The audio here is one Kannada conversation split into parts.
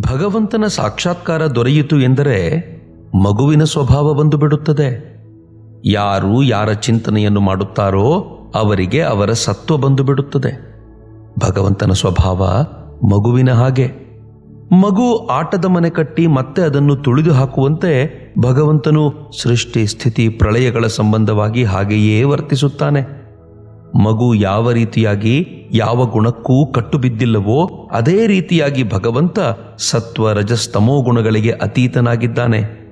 ಭಗವಂತನ ಸಾಕ್ಷಾತ್ಕಾರ ದೊರೆಯಿತು ಎಂದರೆ ಮಗುವಿನ ಸ್ವಭಾವ ಬಂದು ಬಿಡುತ್ತದೆ. ಯಾರು ಯಾರ ಚಿಂತನೆಯನ್ನು ಮಾಡುತ್ತಾರೋ ಅವರಿಗೆ ಅವರ ಸತ್ವ ಬಂದು ಬಿಡುತ್ತದೆ. ಭಗವಂತನ ಸ್ವಭಾವ ಮಗುವಿನ ಹಾಗೆ. ಮಗು ಆಟದ ಮನೆ ಕಟ್ಟಿ ಮತ್ತೆ ಅದನ್ನು ತುಳಿದು ಹಾಕುವಂತೆ ಭಗವಂತನು ಸೃಷ್ಟಿ ಸ್ಥಿತಿ ಪ್ರಳಯಗಳ ಸಂಬಂಧವಾಗಿ ಹಾಗೆಯೇ ವರ್ತಿಸುತ್ತಾನೆ. ಮಗು ಯಾವ ರೀತಿಯಾಗಿ ಯಾವ ಗುಣಕ್ಕೂ ಕಟ್ಟುಬಿದ್ದಿಲ್ಲವೋ ಅದೇ ರೀತಿಯಾಗಿ ಭಗವಂತ ಸತ್ವ ರಜಸ್ತಮೋ ಗುಣಗಳಿಗೆ ಅತೀತನಾಗಿದ್ದಾನೆ.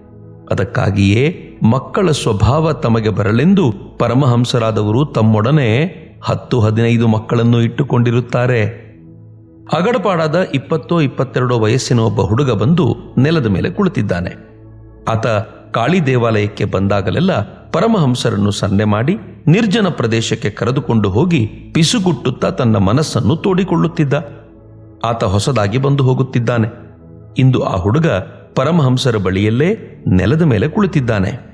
ಅದಕ್ಕಾಗಿಯೇ ಮಕ್ಕಳ ಸ್ವಭಾವ ತಮಗೆ ಬರಲೆಂದು ಪರಮಹಂಸರಾದವರು ತಮ್ಮೊಡನೆ ಹತ್ತು ಹದಿನೈದು ಮಕ್ಕಳನ್ನು ಇಟ್ಟುಕೊಂಡಿರುತ್ತಾರೆ. ಅಗಡಪಾಡಾದ ಇಪ್ಪತ್ತೋ ಇಪ್ಪತ್ತೆರಡೋ ವಯಸ್ಸಿನ ಒಬ್ಬ ಹುಡುಗ ಬಂದು ನೆಲದ ಮೇಲೆ ಕುಳಿತಿದ್ದಾನೆ. ಆತ ಕಾಳಿ ದೇವಾಲಯಕ್ಕೆ ಬಂದಾಗಲೆಲ್ಲ ಪರಮಹಂಸರನ್ನು ಸನ್ನೆ ಮಾಡಿ ನಿರ್ಜನ ಪ್ರದೇಶಕ್ಕೆ ಕರೆದುಕೊಂಡು ಹೋಗಿ ಪಿಸುಗುಟ್ಟುತ್ತಾ ತನ್ನ ಮನಸ್ಸನ್ನು ತೋಡಿಕೊಳ್ಳುತ್ತಿದ್ದ. ಆತ ಹೊಸದಾಗಿ ಬಂದು ಹೋಗುತ್ತಿದ್ದಾನೆ. ಇಂದು ಆ ಹುಡುಗ ಪರಮಹಂಸರ ಬಳಿಯಲ್ಲೇ ನೆಲದ ಮೇಲೆ ಕುಳಿತಿದ್ದಾನೆ.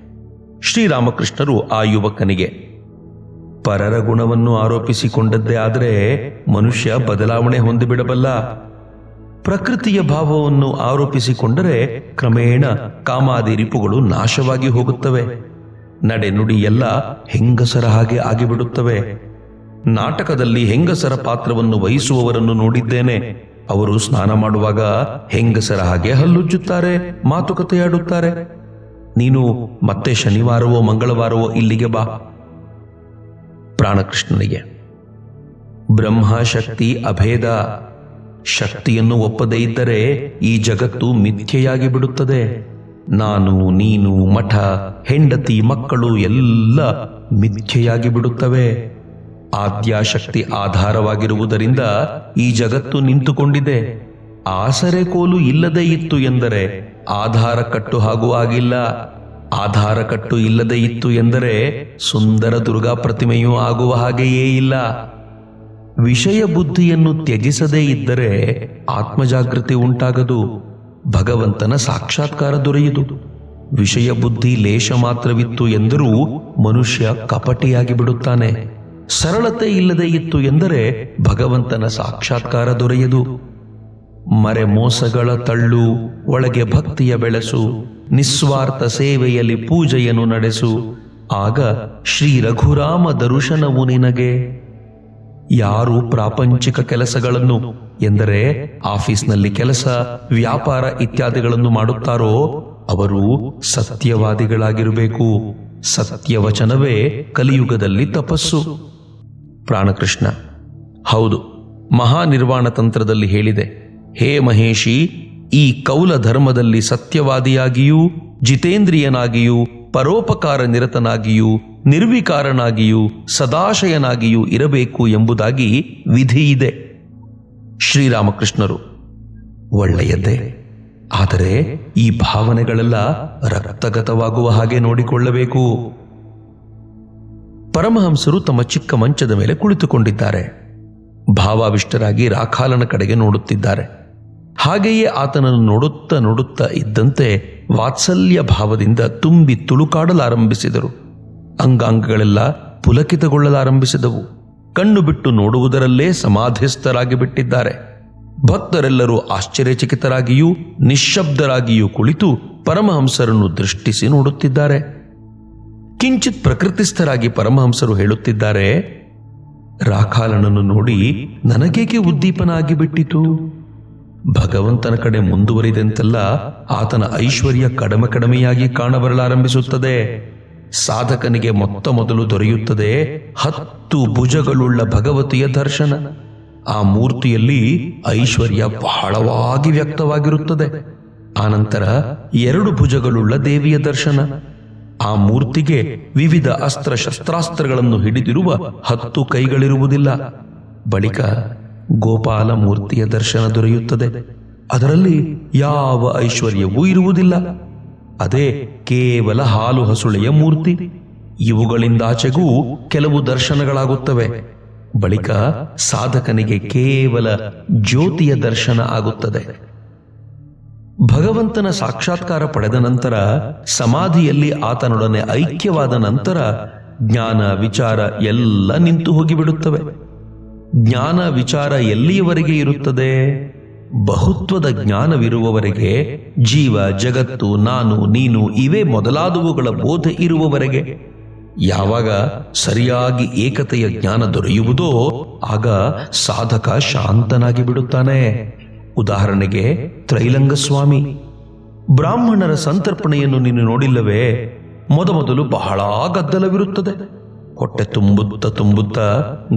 ಶ್ರೀರಾಮಕೃಷ್ಣರು ಆ ಯುವಕನಿಗೆ, ಪರರ ಗುಣವನ್ನು ಆರೋಪಿಸಿಕೊಂಡದ್ದೇ ಆದರೆ ಮನುಷ್ಯ ಬದಲಾವಣೆ ಹೊಂದಿಬಿಡಬಲ್ಲ. ಪ್ರಕೃತಿಯ ಭಾವವನ್ನು ಆರೋಪಿಸಿಕೊಂಡರೆ ಕ್ರಮೇಣ ಕಾಮಾದಿ ರಿಪುಗಳು ನಾಶವಾಗಿ ಹೋಗುತ್ತವೆ. ನಡೆ ನುಡಿ ಎಲ್ಲ ಹೆಂಗಸರ ಹಾಗೆ ಆಗಿಬಿಡುತ್ತವೆ. ನಾಟಕದಲ್ಲಿ ಹೆಂಗಸರ ಪಾತ್ರವನ್ನು ವಹಿಸುವವರನ್ನು ನೋಡಿದ್ದೇನೆ. ಅವರು ಸ್ನಾನ ಮಾಡುವಾಗ ಹೆಂಗಸರ ಹಾಗೆ ಹಲ್ಲುಜ್ಜುತ್ತಾರೆ, ಮಾತುಕತೆಯಾಡುತ್ತಾರೆ. ನೀನು ಮತ್ತೆ ಶನಿವಾರವೋ ಮಂಗಳವಾರವೋ ಇಲ್ಲಿಗೆ ಬಾ. ಪ್ರಾಣಕೃಷ್ಣನಿಗೆ ಬ್ರಹ್ಮ ಶಕ್ತಿ ಅಭೇದ. ಶಕ್ತಿಯನ್ನು ಒಪ್ಪದೇ ಇದ್ದರೆ ಈ ಜಗತ್ತು ಮಿಥ್ಯೆಯಾಗಿ ಬಿಡುತ್ತದೆ. ನಾನು, ನೀನು, ಮಠ, ಹೆಂಡತಿ, ಮಕ್ಕಳು ಎಲ್ಲ ಮಿಥ್ಯೆಯಾಗಿ ಬಿಡುತ್ತವೆ. ಆದ್ಯಾಶಕ್ತಿ ಆಧಾರವಾಗಿರುವುದರಿಂದ ಈ ಜಗತ್ತು ನಿಂತುಕೊಂಡಿದೆ. ಆಸರೆ ಕೋಲು ಇಲ್ಲದೆ ಇತ್ತು ಎಂದರೆ ಆಧಾರ ಕಟ್ಟು ಹಾಗೂ ಆಗಿಲ್ಲ. ಆಧಾರ ಕಟ್ಟು ಇಲ್ಲದೆ ಇತ್ತು ಎಂದರೆ ಸುಂದರ ದುರ್ಗಾ ಪ್ರತಿಮೆಯೂ ಆಗುವ ಹಾಗೆಯೇ ಇಲ್ಲ. ವಿಷಯ ಬುದ್ಧಿಯನ್ನು ತ್ಯಜಿಸದೇ ಇದ್ದರೆ ಆತ್ಮಜಾಗೃತಿ ಉಂಟಾಗದು, ಭಗವಂತನ ಸಾಕ್ಷಾತ್ಕಾರ ದೊರೆಯದು. ವಿಷಯ ಬುದ್ಧಿ ಲೇಷ ಮಾತ್ರವಿತ್ತು ಎಂದರೂ ಮನುಷ್ಯ ಕಪಟಿಯಾಗಿ ಬಿಡುತ್ತಾನೆ. ಸರಳತೆ ಇಲ್ಲದೆ ಇತ್ತು ಎಂದರೆ ಭಗವಂತನ ಸಾಕ್ಷಾತ್ಕಾರ ದೊರೆಯದು. ಮರೆ ಮೋಸಗಳ ತಳ್ಳು, ಒಳಗೆ ಭಕ್ತಿಯ ಬೆಳೆಸು, ನಿಸ್ವಾರ್ಥ ಸೇವೆಯಲ್ಲಿ ಪೂಜೆಯನ್ನು ನಡೆಸು. ಆಗ ಶ್ರೀ ರಘುರಾಮ ದರುಶನವು ನಿನಗೆ. ಯಾರು ಪ್ರಾಪಂಚಿಕ ಕೆಲಸಗಳನ್ನು, ಎಂದರೆ ಆಫೀಸ್ನಲ್ಲಿ ಕೆಲಸ, ವ್ಯಾಪಾರ ಇತ್ಯಾದಿಗಳನ್ನು ಮಾಡುತ್ತಾರೋ, ಅವರು ಸತ್ಯವಾದಿಗಳಾಗಿರಬೇಕು. ಸತ್ಯವಚನವೇ ಕಲಿಯುಗದಲ್ಲಿ ತಪಸ್ಸು. ಪ್ರಾಣಕೃಷ್ಣ, ಹೌದು, ಮಹಾನಿರ್ವಾಣ ತಂತ್ರದಲ್ಲಿ ಹೇಳಿದೆ, ಹೇ ಮಹೇಶಿ, ಈ ಕೌಲ ಧರ್ಮದಲ್ಲಿ ಸತ್ಯವಾದಿಯಾಗಿಯೂ, ಜಿತೇಂದ್ರಿಯನಾಗಿಯೂ ಪರೋಪಕಾರ ನಿರತನಾಗಿಯೂ, ನಿರ್ವಿಕಾರನಾಗಿಯೂ, ಸದಾಶಯನಾಗಿಯೂ ಇರಬೇಕು ಎಂಬುದಾಗಿ ವಿಧಿ ಇದೆ ಶ್ರೀರಾಮಕೃಷ್ಣರು, ಒಳ್ಳೆಯದೇ. ಆದರೆ ಈ ಭಾವನೆಗಳೆಲ್ಲ ರಕ್ತಗತವಾಗುವ ಹಾಗೆ ನೋಡಿಕೊಳ್ಳಬೇಕು. ಪರಮಹಂಸರು ತಮ್ಮ ಚಿಕ್ಕ ಮಂಚದ ಮೇಲೆ ಕುಳಿತುಕೊಂಡಿದ್ದಾರೆ. ಭಾವಾವಿಷ್ಟರಾಗಿ ರಾಖಾಲನ ಕಡೆಗೆ ನೋಡುತ್ತಿದ್ದಾರೆ. ಹಾಗೆಯೇ ಆತನನ್ನು ನೋಡುತ್ತಾ ನೋಡುತ್ತಾ ಇದ್ದಂತೆ ವಾತ್ಸಲ್ಯ ಭಾವದಿಂದ ತುಂಬಿ ತುಳುಕಾಡಲಾರಂಭಿಸಿದರು. ಅಂಗಾಂಗಗಳೆಲ್ಲ ಪುಲಕಿತಗೊಳ್ಳಲಾರಂಭಿಸಿದವು. ಕಣ್ಣು ಬಿಟ್ಟು ನೋಡುವುದರಲ್ಲೇ ಸಮಾಧಿಸ್ಥರಾಗಿ ಬಿಟ್ಟಿದ್ದಾರೆ. ಭಕ್ತರೆಲ್ಲರೂ ಆಶ್ಚರ್ಯಚಕಿತರಾಗಿಯೂ ನಿಶ್ಶಬ್ದರಾಗಿಯೂ ಕುಳಿತು ಪರಮಹಂಸರನ್ನು ದೃಷ್ಟಿಸಿ ನೋಡುತ್ತಿದ್ದಾರೆ. ಕಿಂಚಿತ್ ಪ್ರಕೃತಿಸ್ಥರಾಗಿ ಪರಮಹಂಸರು ಹೇಳುತ್ತಿದ್ದಾರೆ, ರಾಖಾಲನನ್ನು ನೋಡಿ ನನಗೇಕೆ ಉದ್ದೀಪನ ಆಗಿಬಿಟ್ಟಿತು ಭಗವಂತನ ಕಡೆ ಮುಂದುವರಿದಂತೆಲ್ಲ ಆತನ ಐಶ್ವರ್ಯ ಕಡಿಮೆ ಕಡಿಮೆಯಾಗಿ ಕಾಣಬರಲಾರಂಭಿಸುತ್ತದೆ. ಸಾಧಕನಿಗೆ ಮೊತ್ತ ಮೊದಲು ದೊರೆಯುತ್ತದೆ ಹತ್ತು ಭುಜಗಳುಳ್ಳ ಭಗವತಿಯ ದರ್ಶನ. ಆ ಮೂರ್ತಿಯಲ್ಲಿ ಐಶ್ವರ್ಯ ಬಹಳವಾಗಿ ವ್ಯಕ್ತವಾಗಿರುತ್ತದೆ. ಆನಂತರ ಎರಡು ಭುಜಗಳುಳ್ಳ ದೇವಿಯ ದರ್ಶನ. ಆ ಮೂರ್ತಿಗೆ ವಿವಿಧ ಅಸ್ತ್ರ ಶಸ್ತ್ರಾಸ್ತ್ರಗಳನ್ನು ಹಿಡಿದಿರುವ ಹತ್ತು ಕೈಗಳಿರುವುದಿಲ್ಲ. ಬಳಿಕ ಗೋಪಾಲ ಮೂರ್ತಿಯ ದರ್ಶನ ದೊರೆಯುತ್ತದೆ. ಅದರಲ್ಲಿ ಯಾವ ಐಶ್ವರ್ಯವೂ ಇರುವುದಿಲ್ಲ. ಅದೇ ಕೇವಲ ಹಾಲು ಹಸುಳೆಯ ಮೂರ್ತಿ. ಇವುಗಳಿಂದಾಚೆಗೂ ಕೆಲವು ದರ್ಶನಗಳಾಗುತ್ತವೆ. ಬಳಿಕ ಸಾಧಕನಿಗೆ ಕೇವಲ ಜ್ಯೋತಿಯ ದರ್ಶನ ಆಗುತ್ತದೆ. ಭಗವಂತನ ಸಾಕ್ಷಾತ್ಕಾರ ಪಡೆದ ನಂತರ, ಸಮಾಧಿಯಲ್ಲಿ ಆತನೊಡನೆ ಐಕ್ಯವಾದ ನಂತರ ಜ್ಞಾನ, ವಿಚಾರ ಎಲ್ಲ ನಿಂತು ಹೋಗಿಬಿಡುತ್ತವೆ. ಜ್ಞಾನ ವಿಚಾರ ಎಲ್ಲಿಯವರೆಗೆ ಇರುತ್ತದೆ? ಬಹುತ್ವದ ಜ್ಞಾನವಿರುವವರೆಗೆ, ಜೀವ, ಜಗತ್ತು, ನಾನು, ನೀನು ಇವೇ ಮೊದಲಾದವುಗಳ ಬೋಧ ಇರುವವರೆಗೆ. ಯಾವಾಗ ಸರಿಯಾಗಿ ಏಕತೆಯ ಜ್ಞಾನ ದೊರೆಯುವುದೋ, ಆಗ ಸಾಧಕ ಶಾಂತನಾಗಿ ಬಿಡುತ್ತಾನೆ. ಉದಾಹರಣೆಗೆ ತ್ರೈಲಂಗಸ್ವಾಮಿ. ಬ್ರಾಹ್ಮಣರ ಸಂತರ್ಪಣೆಯನ್ನು ನೀನು ನೋಡಿಲ್ಲವೇ? ಮೊದಮೊದಲು ಬಹಳ ಗದ್ದಲವಿರುತ್ತದೆ. ಹೊಟ್ಟೆ ತುಂಬುತ್ತ ತುಂಬುತ್ತ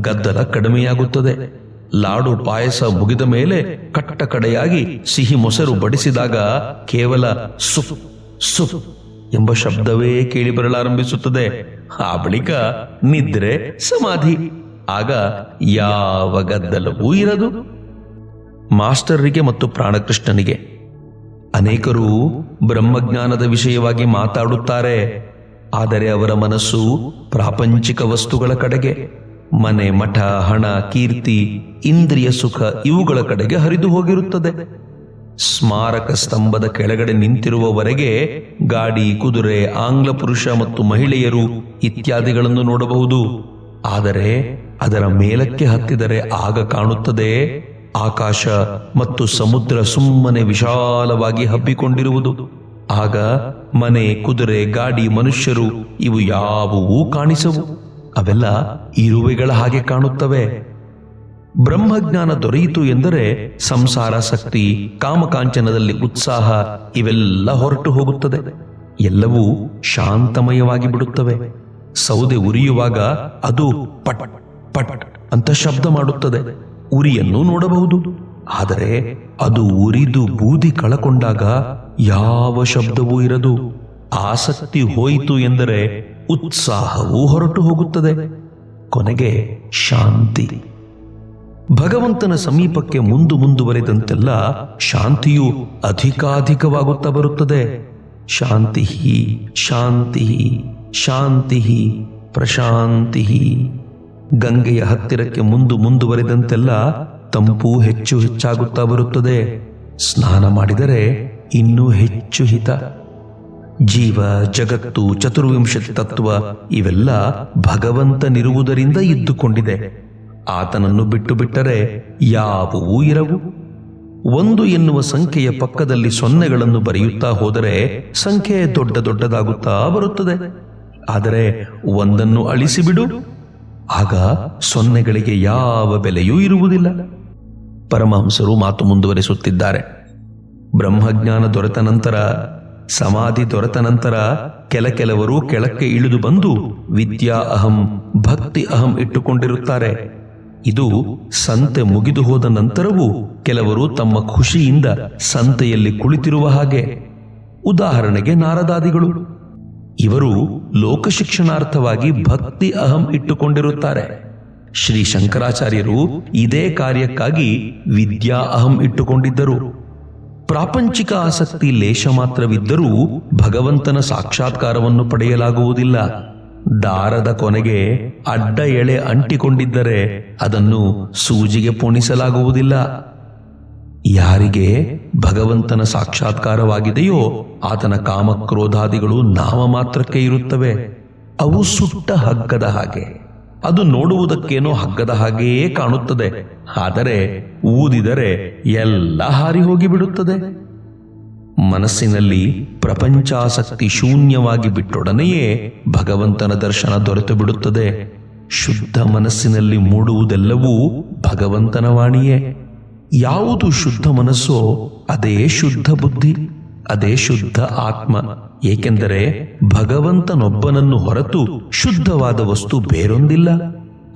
ಗದ್ದಲ ಕಡಿಮೆಯಾಗುತ್ತದೆ. ಲಾಡು ಪಾಯಸ ಮುಗಿದ ಮೇಲೆ ಕಟ್ಟ ಕಡೆಯಾಗಿ ಸಿಹಿ ಮೊಸರು ಬಡಿಸಿದಾಗ ಕೇವಲ ಸುಪ್ ಸುಪ್ ಎಂಬ ಶಬ್ದವೇ ಕೇಳಿ ಬರಲಾರಂಭಿಸುತ್ತದೆ ಆ ಬಳಿಕ ನಿದ್ರೆ ಸಮಾಧಿ. ಆಗ ಯಾವ ಗದ್ದಲವೂ ಇರದು. ಮಾಸ್ಟರ್ರಿಗೆ ಮತ್ತು ಪ್ರಾಣಕೃಷ್ಣನಿಗೆ ಅನೇಕರು ಬ್ರಹ್ಮಜ್ಞಾನದ ವಿಷಯವಾಗಿ ಮಾತಾಡುತ್ತಾರೆ. ಆದರೆ ಅವರ ಮನಸ್ಸು ಪ್ರಾಪಂಚಿಕ ವಸ್ತುಗಳ ಕಡೆಗೆ, ಮನೆ, ಮಠ, ಹಣ, ಕೀರ್ತಿ, ಇಂದ್ರಿಯ ಸುಖ ಇವುಗಳ ಕಡೆಗೆ ಹರಿದು ಹೋಗಿರುತ್ತದೆ. ಸ್ಮಾರಕ ಸ್ತಂಭದ ಕೆಳಗಡೆ ನಿಂತಿರುವವರೆಗೆ ಗಾಡಿ, ಕುದುರೆ, ಆಂಗ್ಲ ಪುರುಷ ಮತ್ತು ಮಹಿಳೆಯರು ಇತ್ಯಾದಿಗಳನ್ನು ನೋಡಬಹುದು. ಆದರೆ ಅದರ ಮೇಲಕ್ಕೆ ಹತ್ತಿದರೆ ಆಗ ಕಾಣುತ್ತದೆ, ಆಕಾಶ ಮತ್ತು ಸಮುದ್ರ ಸುಮ್ಮನೆ ವಿಶಾಲವಾಗಿ ಹಬ್ಬಿಕೊಂಡಿರುವುದು. ಆಗ ಮನೆ, ಕುದುರೆ, ಗಾಡಿ, ಮನುಷ್ಯರು ಇವು ಯಾವುವೂ ಕಾಣಿಸವು. ಅವೆಲ್ಲ ಇರುವೆಗಳ ಹಾಗೆ ಕಾಣುತ್ತವೆ. ಬ್ರಹ್ಮಜ್ಞಾನ ದೊರೆಯಿತು ಎಂದರೆ ಸಂಸಾರ ಶಕ್ತಿ, ಕಾಮಕಾಂಚನದಲ್ಲಿ ಉತ್ಸಾಹ ಇವೆಲ್ಲ ಹೊರಟು ಹೋಗುತ್ತದೆ. ಎಲ್ಲವೂ ಶಾಂತಮಯವಾಗಿ ಬಿಡುತ್ತವೆ. ಸೌದೆ ಉರಿಯುವಾಗ ಅದು ಪಟ್ ಪಟ್ ಅಂತ ಶಬ್ದ ಮಾಡುತ್ತದೆ. ಉರಿಯನ್ನು ನೋಡಬಹುದು. ಆದರೆ ಅದು ಉರಿದು ಬೂದಿ ಕಳಕೊಂಡಾಗ ಯಾವ ಶಬ್ದವೂ ಇರದು ಆಸಕ್ತಿ ಹೋಯಿತು ಎಂದರೆ ಉತ್ಸಾಹವೂ ಹೊರಟು ಹೋಗುತ್ತದೆ. ಕೊನೆಗೆ ಶಾಂತಿ. ಭಗವಂತನ ಸಮೀಪಕ್ಕೆ ಮುಂದು ಮುಂದುವರೆದಂತೆಲ್ಲ ಶಾಂತಿಯು ಅಧಿಕಾಧಿಕವಾಗುತ್ತಾ ಬರುತ್ತದೆ. ಶಾಂತಿ ಶಾಂತಿ ಶಾಂತಿ ಪ್ರಶಾಂತಿ ಗಂಗೆಯ ಹತ್ತಿರಕ್ಕೆ ಮುಂದು ಮುಂದುವರೆದಂತೆಲ್ಲ ತಂಪು ಹೆಚ್ಚು ಹೆಚ್ಚಾಗುತ್ತಾ ಬರುತ್ತದೆ. ಸ್ನಾನ ಮಾಡಿದರೆ ಇನ್ನೂ ಹೆಚ್ಚು ಹಿತ. ಜೀವ, ಜಗತ್ತು ಚತುರ್ವಿಂಶತಿ ತತ್ವ ಇವೆಲ್ಲ ಭಗವಂತನಿರುವುದರಿಂದ ಇದ್ದುಕೊಂಡಿದೆ. ಆತನನ್ನು ಬಿಟ್ಟು ಬಿಟ್ಟರೆ ಯಾವುವೂ ಇರವು. ಒಂದು ಎನ್ನುವ ಸಂಖ್ಯೆಯ ಪಕ್ಕದಲ್ಲಿ ಸೊನ್ನೆಗಳನ್ನು ಬರೆಯುತ್ತಾ ಹೋದರೆ ಸಂಖ್ಯೆ ದೊಡ್ಡ ದೊಡ್ಡದಾಗುತ್ತಾ ಬರುತ್ತದೆ. ಆದರೆ ಒಂದನ್ನು ಅಳಿಸಿಬಿಡು. ಆಗ ಸೊನ್ನೆಗಳಿಗೆ ಯಾವ ಬೆಲೆಯೂ ಇರುವುದಿಲ್ಲ. ಪರಮಹಂಸರು ಮಾತು ಮುಂದುವರಿಸುತ್ತಿದ್ದಾರೆ. ಬ್ರಹ್ಮಜ್ಞಾನ ದೊರೆತ ನಂತರ, ಸಮಾಧಿ ದೊರೆತ ನಂತರ ಕೆಲ ಕೆಲವರು ಕೆಳಕ್ಕೆ ಇಳಿದು ಬಂದು ವಿದ್ಯಾ ಅಹಂ, ಭಕ್ತಿ ಅಹಂ ಇಟ್ಟುಕೊಂಡಿರುತ್ತಾರೆ. ಇದು ಸಂತೆ ಮುಗಿದು ಹೋದ ನಂತರವೂ ಕೆಲವರು ತಮ್ಮ ಖುಷಿಯಿಂದ ಸಂತೆಯಲ್ಲಿ ಕುಳಿತಿರುವ ಹಾಗೆ. ಉದಾಹರಣೆಗೆ ನಾರದಾದಿಗಳು. ಇವರು ಲೋಕಶಿಕ್ಷಣಾರ್ಥವಾಗಿ ಭಕ್ತಿ ಅಹಂ ಇಟ್ಟುಕೊಂಡಿರುತ್ತಾರೆ. ಶ್ರೀ ಶಂಕರಾಚಾರ್ಯರು ಇದೇ ಕಾರ್ಯಕ್ಕಾಗಿ ವಿದ್ಯಾ ಅಹಂ ಇಟ್ಟುಕೊಂಡಿದ್ದರು. ಪ್ರಾಪಂಚಿಕ ಆಸಕ್ತಿ ಲೇಷ ಮಾತ್ರವಿದ್ದರೂ ಭಗವಂತನ ಸಾಕ್ಷಾತ್ಕಾರವನ್ನು ಪಡೆಯಲಾಗುವುದಿಲ್ಲ. ದಾರದ ಕೊನೆಗೆ ಅಡ್ಡ ಎಳೆ ಅಂಟಿಕೊಂಡಿದ್ದರೆ ಅದನ್ನು ಸೂಜಿಗೆ ಪೋಣಿಸಲಾಗುವುದಿಲ್ಲ. ಯಾರಿಗೆ ಭಗವಂತನ ಸಾಕ್ಷಾತ್ಕಾರವಾಗಿದೆಯೋ ಆತನ ಕಾಮಕ್ರೋಧಾದಿಗಳು ನಾಮ ಮಾತ್ರಕ್ಕೆ ಇರುತ್ತವೆ. ಅವು ಸುಟ್ಟ ಹಗ್ಗದ ಹಾಗೆ. ಅದು ನೋಡುವುದಕ್ಕೇನೋ ಹಗ್ಗದ ಹಾಗೆಯೇ ಕಾಣುತ್ತದೆ. ಆದರೆ ಊದಿದರೆ ಎಲ್ಲ ಹಾರಿ ಹೋಗಿಬಿಡುತ್ತದೆ. ಮನಸ್ಸಿನಲ್ಲಿ ಪ್ರಪಂಚಾಸಕ್ತಿ ಶೂನ್ಯವಾಗಿ ಬಿಟ್ಟೊಡನೆಯೇ ಭಗವಂತನ ದರ್ಶನ ದೊರೆತು ಬಿಡುತ್ತದೆ. ಶುದ್ಧ ಮನಸ್ಸಿನಲ್ಲಿ ಮೂಡುವುದೆಲ್ಲವೂ ಭಗವಂತನ ವಾಣಿಯೇ. ಯಾವುದು ಶುದ್ಧ ಮನಸ್ಸೋ ಅದೇ ಶುದ್ಧ ಬುದ್ಧಿ. ಅದೇ ಶುದ್ಧ ಆತ್ಮ. ಏಕೆಂದರೆ ಭಗವಂತನೊಬ್ಬನನ್ನು ಹೊರತು ಶುದ್ಧವಾದ ವಸ್ತು ಬೇರೊಂದಿಲ್ಲ.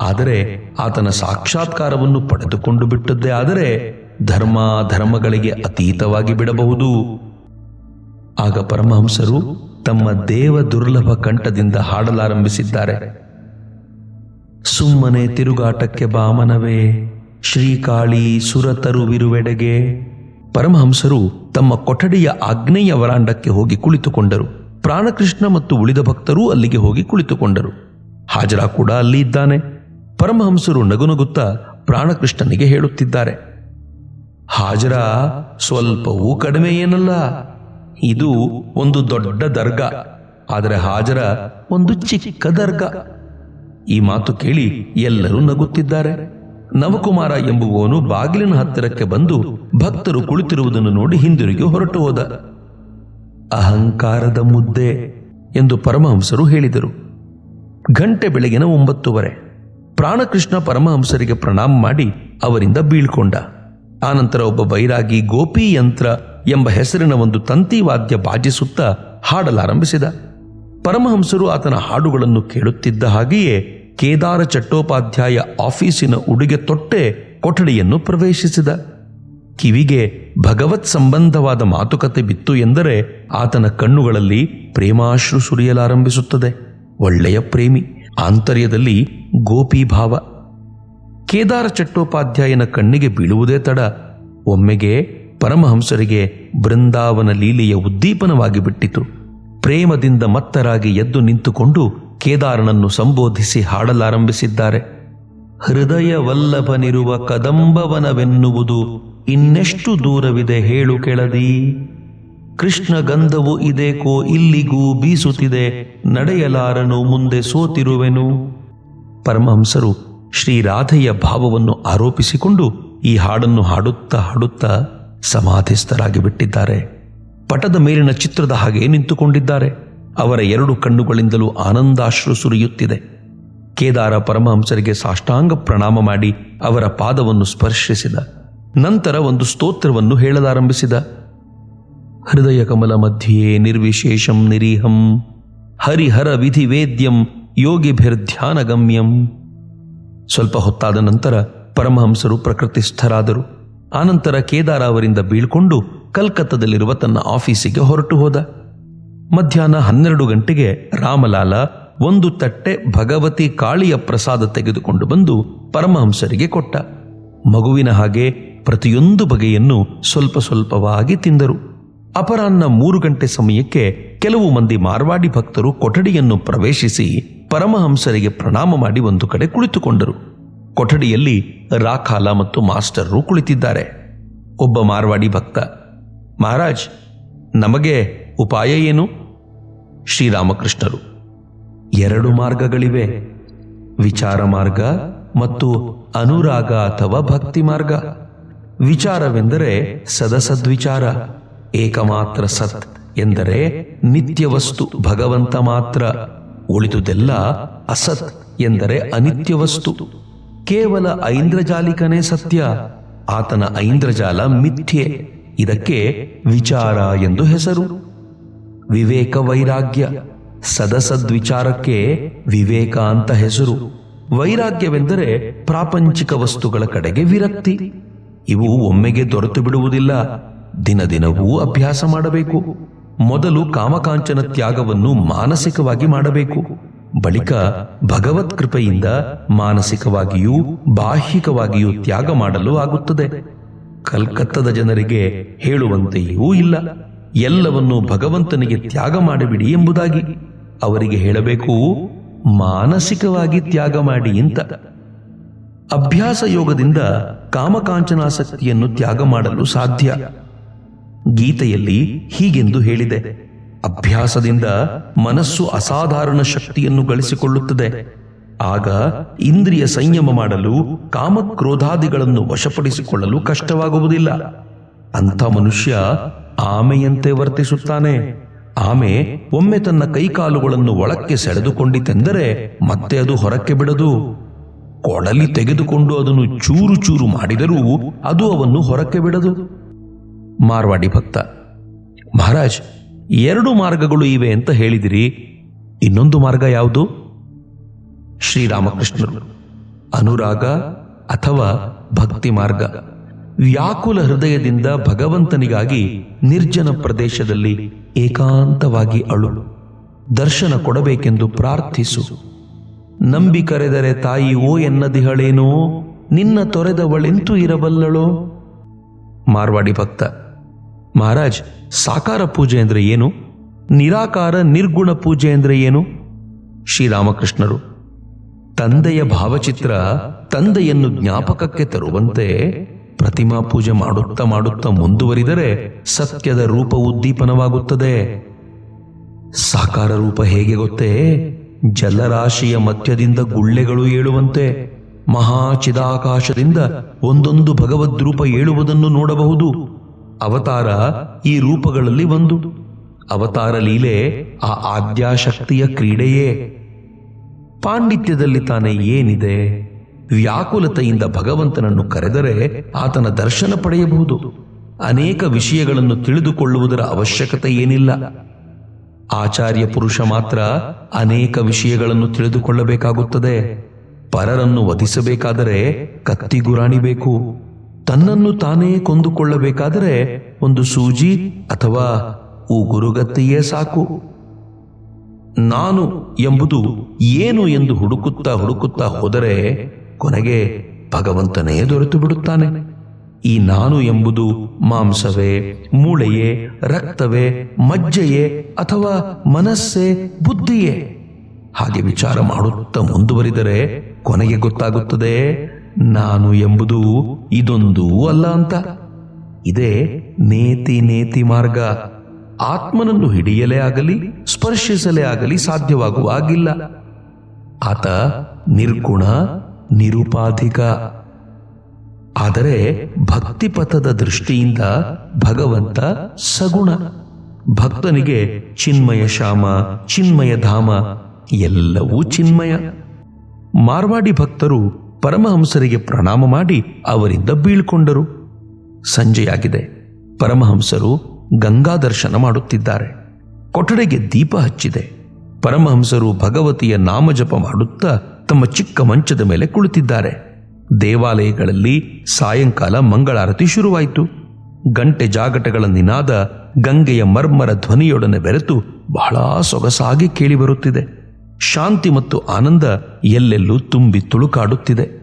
ಆದರೆ ಆತನ ಸಾಕ್ಷಾತ್ಕಾರವನ್ನು ಪಡೆದುಕೊಂಡು ಬಿಟ್ಟದ್ದೇ ಆದರೆ ಧರ್ಮ ಧರ್ಮಗಳಿಗೆ ಅತೀತವಾಗಿ ಬಿಡಬಹುದು. ಆಗ ಪರಮಹಂಸರು ತಮ್ಮ ದೇವ ದುರ್ಲಭ ಕಂಠದಿಂದ ಹಾಡಲಾರಂಭಿಸಿದ್ದಾರೆ. ಸುಮ್ಮನೆ ತಿರುಗಾಟಕ್ಕೆ ಬಾಮನವೇ, ಶ್ರೀಕಾಳಿ ಸುರತರುವಿರುವೆಡೆಗೆ. ಪರಮಹಂಸರು ತಮ್ಮ ಕೊಠಡಿಯ ಆಗ್ನೇಯ ವರಾಂಡಕ್ಕೆ ಹೋಗಿ ಕುಳಿತುಕೊಂಡರು. ಪ್ರಾಣಕೃಷ್ಣ ಮತ್ತು ಉಳಿದ ಭಕ್ತರೂ ಅಲ್ಲಿಗೆ ಹೋಗಿ ಕುಳಿತುಕೊಂಡರು. ಹಾಜರಾ ಕೂಡ ಅಲ್ಲಿ ಇದ್ದಾನೆ. ಪರಮಹಂಸರು ನಗುನಗುತ್ತಾ ಪ್ರಾಣಕೃಷ್ಣನಿಗೆ ಹೇಳುತ್ತಿದ್ದಾರೆ. ಹಾಜರ ಸ್ವಲ್ಪವೂ ಕಡಿಮೆ ಏನಲ್ಲ. ಇದು ಒಂದು ದೊಡ್ಡ ದರ್ಗಾ. ಆದರೆ ಹಾಜರ ಒಂದು ಚಿಕ್ಕ ದರ್ಗಾ. ಈ ಮಾತು ಕೇಳಿ ಎಲ್ಲರೂ ನಗುತ್ತಿದ್ದಾರೆ. ನವಕುಮಾರ ಎಂಬುವವನು ಬಾಗಿಲಿನ ಹತ್ತಿರಕ್ಕೆ ಬಂದು ಭಕ್ತರು ಕುಳಿತಿರುವುದನ್ನು ನೋಡಿ ಹಿಂದಿರುಗಿ ಹೊರಟು ಹೋದ. ಅಹಂಕಾರದ ಮುದ್ದೆ ಎಂದು ಪರಮಹಂಸರು ಹೇಳಿದರು. ಗಂಟೆ ಬೆಳಗಿನ ಒಂಬತ್ತುವರೆ. ಪ್ರಾಣಕೃಷ್ಣ ಪರಮಹಂಸರಿಗೆ ಪ್ರಣಾಮ ಮಾಡಿ ಅವರಿಂದ ಬೀಳ್ಕೊಂಡ. ಆನಂತರ ಒಬ್ಬ ಬೈರಾಗಿ ಗೋಪಿ ಯಂತ್ರ ಎಂಬ ಹೆಸರಿನ ಒಂದು ತಂತಿ ವಾದ್ಯ ಬಾಜಿಸುತ್ತಾ ಹಾಡಲಾರಂಭಿಸಿದ. ಪರಮಹಂಸರು ಆತನ ಹಾಡುಗಳನ್ನು ಕೇಳುತ್ತಿದ್ದ ಹಾಗೆಯೇ ಕೇದಾರ ಚಟ್ಟೋಪಾಧ್ಯಾಯ ಆಫೀಸಿನ ಉಡುಗೆ ತೊಟ್ಟೆ ಕೊಠಡಿಯನ್ನು ಪ್ರವೇಶಿಸಿದ. ಕಿವಿಗೆ ಭಗವತ್ ಸಂಬಂಧವಾದ ಮಾತುಕತೆ ಬಿತ್ತು ಎಂದರೆ ಆತನ ಕಣ್ಣುಗಳಲ್ಲಿ ಪ್ರೇಮಾಶ್ರು ಸುರಿಯಲಾರಂಭಿಸುತ್ತದೆ. ಒಳ್ಳೆಯ ಪ್ರೇಮಿ, ಆಂತರ್ಯದಲ್ಲಿ ಗೋಪಿ ಭಾವ ಕೇದಾರ ಚಟ್ಟೋಪಾಧ್ಯಾಯನ ಕಣ್ಣಿಗೆ ಬೀಳುವುದೇ ತಡ. ಒಮ್ಮೆಗೆ ಪರಮಹಂಸರಿಗೆ ಬೃಂದಾವನ ಲೀಲೆಯ ಉದ್ದೀಪನವಾಗಿ ಬಿಟ್ಟಿತು. ಪ್ರೇಮದಿಂದ ಮತ್ತರಾಗಿ ಎದ್ದು ನಿಂತುಕೊಂಡು ಕೇದಾರನನ್ನು ಸಂಬೋಧಿಸಿ ಹಾಡಲಾರಂಭಿಸಿದ್ದಾರೆ. ಹೃದಯವಲ್ಲಭನಿರುವ ಕದಂಬವನವೆನ್ನುವುದು ಇನ್ನೆಷ್ಟು ದೂರವಿದೆ ಹೇಳು ಕೆಳದಿ. ಕೃಷ್ಣ ಗಂಧವು ಇದೇಕೋ ಇಲ್ಲಿಗೂ ಬೀಸುತ್ತಿದೆ, ನಡೆಯಲಾರನು ಮುಂದೆ ಸೋತಿರುವೆನು. ಪರಮಹಂಸರು ಶ್ರೀರಾಧೆಯ ಭಾವವನ್ನು ಆರೋಪಿಸಿಕೊಂಡು ಈ ಹಾಡನ್ನು ಹಾಡುತ್ತಾ ಹಾಡುತ್ತಾ ಸಮಾಧಿಸ್ಥರಾಗಿ ಬಿಟ್ಟಿದ್ದಾರೆ ಪಟದ ಮೇಲಿನ ಚಿತ್ರದ ಹಾಗೆ ನಿಂತುಕೊಂಡಿದ್ದಾರೆ. ಅವರ ಎರಡು ಕಣ್ಣುಗಳಿಂದಲೂ ಆನಂದಾಶ್ರು ಸುರಿಯುತ್ತಿದೆ. ಕೇದಾರ ಪರಮಹಂಸರಿಗೆ ಸಾಷ್ಟಾಂಗ ಪ್ರಣಾಮ ಮಾಡಿ ಅವರ ಪಾದವನ್ನು ಸ್ಪರ್ಶಿಸಿದ. ನಂತರ ಒಂದು ಸ್ತೋತ್ರವನ್ನು ಹೇಳಲಾರಂಭಿಸಿದ. ಹೃದಯ ಕಮಲ ಮಧ್ಯೆ ನಿರ್ವಿಶೇಷಂ ನಿರೀಹಂ. ಹರಿಹರ ವಿಧಿ ವೇದ್ಯಂ ಯೋಗಿಭಿರ್ಧ್ಯಾನಗಮ್ಯಂ ಸ್ವಲ್ಪ ಹೊತ್ತಾದ ನಂತರ ಪರಮಹಂಸರು ಪ್ರಕೃತಿಸ್ಥರಾದರು ಆನಂತರ ಕೇದಾರ ಅವರಿಂದ ಬೀಳ್ಕೊಂಡು ಕಲ್ಕತ್ತದಲ್ಲಿರುವ ತನ್ನ ಆಫೀಸಿಗೆ ಹೊರಟು ಹೋದ. ಮಧ್ಯಾಹ್ನ ಹನ್ನೆರಡು ಗಂಟೆಗೆ ರಾಮಲಾಲ ಒಂದು ತಟ್ಟೆ ಭಗವತಿ ಕಾಳಿಯ ಪ್ರಸಾದ ತೆಗೆದುಕೊಂಡು ಬಂದು ಪರಮಹಂಸರಿಗೆ ಕೊಟ್ಟ. ಮಗುವಿನ ಹಾಗೆ ಪ್ರತಿಯೊಂದು ಬಗೆಯನ್ನು ಸ್ವಲ್ಪ ಸ್ವಲ್ಪವಾಗಿ ತಿಂದರು. ಅಪರಾಹ್ನ ಮೂರು ಗಂಟೆ ಸಮಯಕ್ಕೆ ಕೆಲವು ಮಂದಿ ಮಾರ್ವಾಡಿ ಭಕ್ತರು ಕೊಠಡಿಯನ್ನು ಪ್ರವೇಶಿಸಿ ಪರಮಹಂಸರಿಗೆ ಪ್ರಣಾಮ ಮಾಡಿ ಒಂದು ಕಡೆ ಕುಳಿತುಕೊಂಡರು. ಕೊಠಡಿಯಲ್ಲಿ ರಾಖಾಲ ಮತ್ತು ಮಾಸ್ಟರ್ರು ಕುಳಿತಿದ್ದಾರೆ. ಒಬ್ಬ ಮಾರ್ವಾಡಿ ಭಕ್ತ, ಮಹಾರಾಜ್, ನಮಗೆ ಉಪಾಯ ಏನು? ಶ್ರೀರಾಮಕೃಷ್ಣರು. ಎರಡು ಮಾರ್ಗಗಳಿವೆ. ವಿಚಾರ ಮಾರ್ಗ ಮತ್ತು ಅನುರಾಗ ಅಥವಾ ಭಕ್ತಿ ಮಾರ್ಗ. ವಿಚಾರವೆಂದರೆ ಸದಸದ್ವಿಚಾರ, ಏಕಮಾತ್ರ ಸತ್ ಎಂದರೆ ನಿತ್ಯ ವಸ್ತು, ಭಗವಂತ ಮಾತ್ರ. ಉಳಿದುದೆಲ್ಲ ಅಸತ್ ಎಂದರೆ ಅನಿತ್ಯ ವಸ್ತು. ಕೇವಲ ಐಂದ್ರಜಾಲಿಕನೇ ಸತ್ಯ, ಆತನ ಐಂದ್ರಜಾಲ ಮಿಥ್ಯೆ. ಇದಕ್ಕೆ ವಿಚಾರ ಎಂದು ಹೆಸರು. ವಿವೇಕ ವೈರಾಗ್ಯ. ಸದಸದ್ವಿಚಾರಕ್ಕೆ ವಿವೇಕ ಅಂತ ಹೆಸರು. ವೈರಾಗ್ಯವೆಂದರೆ ಪ್ರಾಪಂಚಿಕ ವಸ್ತುಗಳ ಕಡೆಗೆ ವಿರಕ್ತಿ. ಇವು ಒಮ್ಮೆಗೆ ದೊರೆತು ಬಿಡುವುದಿಲ್ಲ. ದಿನ ದಿನವೂ ಅಭ್ಯಾಸ ಮಾಡಬೇಕು. ಮೊದಲು ಕಾಮಕಾಂಚನ ತ್ಯಾಗವನ್ನು ಮಾನಸಿಕವಾಗಿ ಮಾಡಬೇಕು. ಬಳಿಕ ಭಗವತ್ ಕೃಪೆಯಿಂದ ಮಾನಸಿಕವಾಗಿಯೂ ಬಾಹ್ಯಿಕವಾಗಿಯೂ ತ್ಯಾಗ ಮಾಡಲು ಆಗುತ್ತದೆ. ಕಲ್ಕತ್ತದ ಜನರಿಗೆ ಹೇಳುವಂತೆಯೂ ಇಲ್ಲ. ಎಲ್ಲವನ್ನೂ ಭಗವಂತನಿಗೆ ತ್ಯಾಗ ಮಾಡಿಬಿಡಿ ಎಂಬುದಾಗಿ ಅವರಿಗೆ ಹೇಳಬೇಕು, ಮಾನಸಿಕವಾಗಿ ತ್ಯಾಗ ಮಾಡಿ ಅಂತ. ಅಭ್ಯಾಸ ಯೋಗದಿಂದ ಕಾಮಕಾಂಚನಾಸಕ್ತಿಯನ್ನು ತ್ಯಾಗ ಮಾಡಲು ಸಾಧ್ಯ. ಗೀತೆಯಲ್ಲಿ ಹೀಗೆಂದು ಹೇಳಿದೆ, ಅಭ್ಯಾಸದಿಂದ ಮನಸ್ಸು ಅಸಾಧಾರಣ ಶಕ್ತಿಯನ್ನು ಗಳಿಸಿಕೊಳ್ಳುತ್ತದೆ. ಆಗ ಇಂದ್ರಿಯ ಸಂಯಮ ಮಾಡಲು, ಕಾಮಕ್ರೋಧಾದಿಗಳನ್ನು ವಶಪಡಿಸಿಕೊಳ್ಳಲು ಕಷ್ಟವಾಗುವುದಿಲ್ಲ. ಅಂಥ ಮನುಷ್ಯ ಆಮೆಯಂತೆ ವರ್ತಿಸುತ್ತಾನೆ. ಆಮೆ ಒಮ್ಮೆ ತನ್ನ ಕೈಕಾಲುಗಳನ್ನು ಒಳಕ್ಕೆ ಸೆಳೆದುಕೊಂಡಿತೆಂದರೆ ಮತ್ತೆ ಅದು ಹೊರಕ್ಕೆ ಬಿಡದು. ಕೊಡಲಿ ತೆಗೆದುಕೊಂಡು ಅದನ್ನು ಚೂರು ಚೂರು ಮಾಡಿದರೂ ಅದು ಅವನ್ನು ಹೊರಕ್ಕೆ ಬಿಡದು. ಮಾರ್ವಾಡಿ ಭಕ್ತ, ಮಹಾರಾಜ್, ಎರಡು ಮಾರ್ಗಗಳು ಇವೆ ಅಂತ ಹೇಳಿದಿರಿ. ಇನ್ನೊಂದು ಮಾರ್ಗ ಯಾವುದು? ಶ್ರೀರಾಮಕೃಷ್ಣರು, ಅನುರಾಗ ಅಥವಾ ಭಕ್ತಿ ಮಾರ್ಗ. ವ್ಯಾಕುಲ ಹೃದಯದಿಂದ ಭಗವಂತನಿಗಾಗಿ ನಿರ್ಜನ ಪ್ರದೇಶದಲ್ಲಿ ಏಕಾಂತವಾಗಿ ಅಳು. ದರ್ಶನ ಕೊಡಬೇಕೆಂದು ಪ್ರಾರ್ಥಿಸು. ನಂಬಿ ಕರೆದರೆ ತಾಯಿ ಓ ಎನ್ನದಿಹಳೇನೋ ನಿನ್ನ ತೊರೆದವಳೆಂತೂ ಇರಬಲ್ಲಳೋ? ಮಾರ್ವಾಡಿ ಭಕ್ತ, ಮಹಾರಾಜ್, ಸಾಕಾರ ಪೂಜೆ ಅಂದ್ರೆ ಏನು? ನಿರಾಕಾರ ನಿರ್ಗುಣ ಪೂಜೆ ಅಂದ್ರೆ ಏನು? ಶ್ರೀರಾಮಕೃಷ್ಣರು, ತಂದೆಯ ಭಾವಚಿತ್ರ ತಂದೆಯನ್ನು ಜ್ಞಾಪಕಕ್ಕೆ ತರುವಂತೆ ಪ್ರತಿಮಾ ಪೂಜೆ ಮಾಡುತ್ತಾ ಮಾಡುತ್ತಾ ಮುಂದುವರಿದರೆ ಸತ್ಯದ ರೂಪ ಉದ್ದೀಪನವಾಗುತ್ತದೆ. ಸಾಕಾರ ರೂಪ ಹೇಗೆ ಗೊತ್ತೇ? ಜಲರಾಶಿಯ ಮಧ್ಯದಿಂದ ಗುಳ್ಳೆಗಳು ಏಳುವಂತೆ ಮಹಾಚಿದಾಕಾಶದಿಂದ ಒಂದೊಂದು ಭಗವದ್ರೂಪ ಏಳುವುದನ್ನು ನೋಡಬಹುದು. ಅವತಾರ ಈ ರೂಪಗಳಲ್ಲಿ ಒಂದು. ಅವತಾರ ಲೀಲೆ ಆ ಆದ್ಯಾಶಕ್ತಿಯ ಕ್ರೀಡೆಯೇ. ಪಾಂಡಿತ್ಯದಲ್ಲಿ ತಾನೇ ಏನಿದೆ? ವ್ಯಾಕುಲತೆಯಿಂದ ಭಗವಂತನನ್ನು ಕರೆದರೆ ಆತನ ದರ್ಶನ ಪಡೆಯಬಹುದು. ಅನೇಕ ವಿಷಯಗಳನ್ನು ತಿಳಿದುಕೊಳ್ಳುವುದರ ಅವಶ್ಯಕತೆ ಏನಿಲ್ಲ. ಆಚಾರ್ಯ ಪುರುಷ ಮಾತ್ರ ಅನೇಕ ವಿಷಯಗಳನ್ನು ತಿಳಿದುಕೊಳ್ಳಬೇಕಾಗುತ್ತದೆ. ಪರರನ್ನು ವಧಿಸಬೇಕಾದರೆ ಕತ್ತಿಗುರಾಣಿ ಬೇಕು. ತನ್ನನ್ನು ತಾನೇ ಕೊಂದುಕೊಳ್ಳಬೇಕಾದರೆ ಒಂದು ಸೂಜಿ ಅಥವಾ ಉಗುರುಗತ್ತಿಯೇ ಸಾಕು. ನಾನು ಎಂಬುದು ಏನು ಎಂದು ಹುಡುಕುತ್ತಾ ಹುಡುಕುತ್ತಾ ಹೋದರೆ ಕೊನೆಗೆ ಭಗವಂತನೇ ದೊರೆತು ಬಿಡುತ್ತಾನೆ. ಈ ನಾನು ಎಂಬುದು ಮಾಂಸವೇ, ಮೂಳೆಯೇ, ರಕ್ತವೇ, ಮಜ್ಜೆಯೇ ಅಥವಾ ಮನಸ್ಸೇ, ಬುದ್ಧಿಯೇ? ಹಾಗೆ ವಿಚಾರ ಮಾಡುತ್ತಾ ಮುಂದುವರಿದರೆ ಕೊನೆಗೆ ಗೊತ್ತಾಗುತ್ತದೆ, ನಾನು ಎಂಬುದು ಇದೊಂದೂ ಅಲ್ಲ ಅಂತ. ಇದೇ ನೇತಿ ನೇತಿ ಮಾರ್ಗ. ಆತ್ಮನನ್ನು ಹಿಡಿಯಲೇ ಆಗಲಿ, ಸ್ಪರ್ಶಿಸಲೇ ಆಗಲಿ ಸಾಧ್ಯವಾಗುವ ಹಾಗಿಲ್ಲ ಆತ ನಿರ್ಗುಣ ನಿರುಪಾಧಿಕ. ಆದರೆ ಭಕ್ತಿಪಥದ ದೃಷ್ಟಿಯಿಂದ ಭಗವಂತ ಸಗುಣ. ಭಕ್ತನಿಗೆ ಚಿನ್ಮಯ ಶ್ಯಾಮ, ಚಿನ್ಮಯ ಧಾಮ, ಎಲ್ಲವೂ ಚಿನ್ಮಯ. ಮಾರ್ವಾಡಿ ಭಕ್ತರು ಪರಮಹಂಸರಿಗೆ ಪ್ರಣಾಮ ಮಾಡಿ ಅವರಿಂದ ಬೀಳ್ಕೊಂಡರು. ಸಂಜೆಯಾಗಿದೆ. ಪರಮಹಂಸರು ಗಂಗಾ ದರ್ಶನ ಮಾಡುತ್ತಿದ್ದಾರೆ. ಕೊಠಡೆಗೆ ದೀಪ ಹಚ್ಚಿದೆ. ಪರಮಹಂಸರು ಭಗವತಿಯ ನಾಮಜಪ ಮಾಡುತ್ತಾ ತಮ್ಮ ಚಿಕ್ಕ ಮಂಚದ ಮೇಲೆ ಕುಳಿತಿದ್ದಾರೆ. ದೇವಾಲಯಗಳಲ್ಲಿ ಸಾಯಂಕಾಲ ಮಂಗಳಾರತಿ ಶುರುವಾಯಿತು. ಗಂಟೆ ಜಾಗಟಗಳ ನಿನಾದ ಗಂಗೆಯ ಮರ್ಮರ ಧ್ವನಿಯೊಡನೆ ಬೆರೆತು ಬಹಳ ಸೊಗಸಾಗಿ ಕೇಳಿಬರುತ್ತಿದೆ ಶಾಂತಿ ಮತ್ತು ಆನಂದ ಎಲ್ಲೆಲ್ಲೂ ತುಂಬಿ ತುಳುಕಾಡುತ್ತಿದೆ.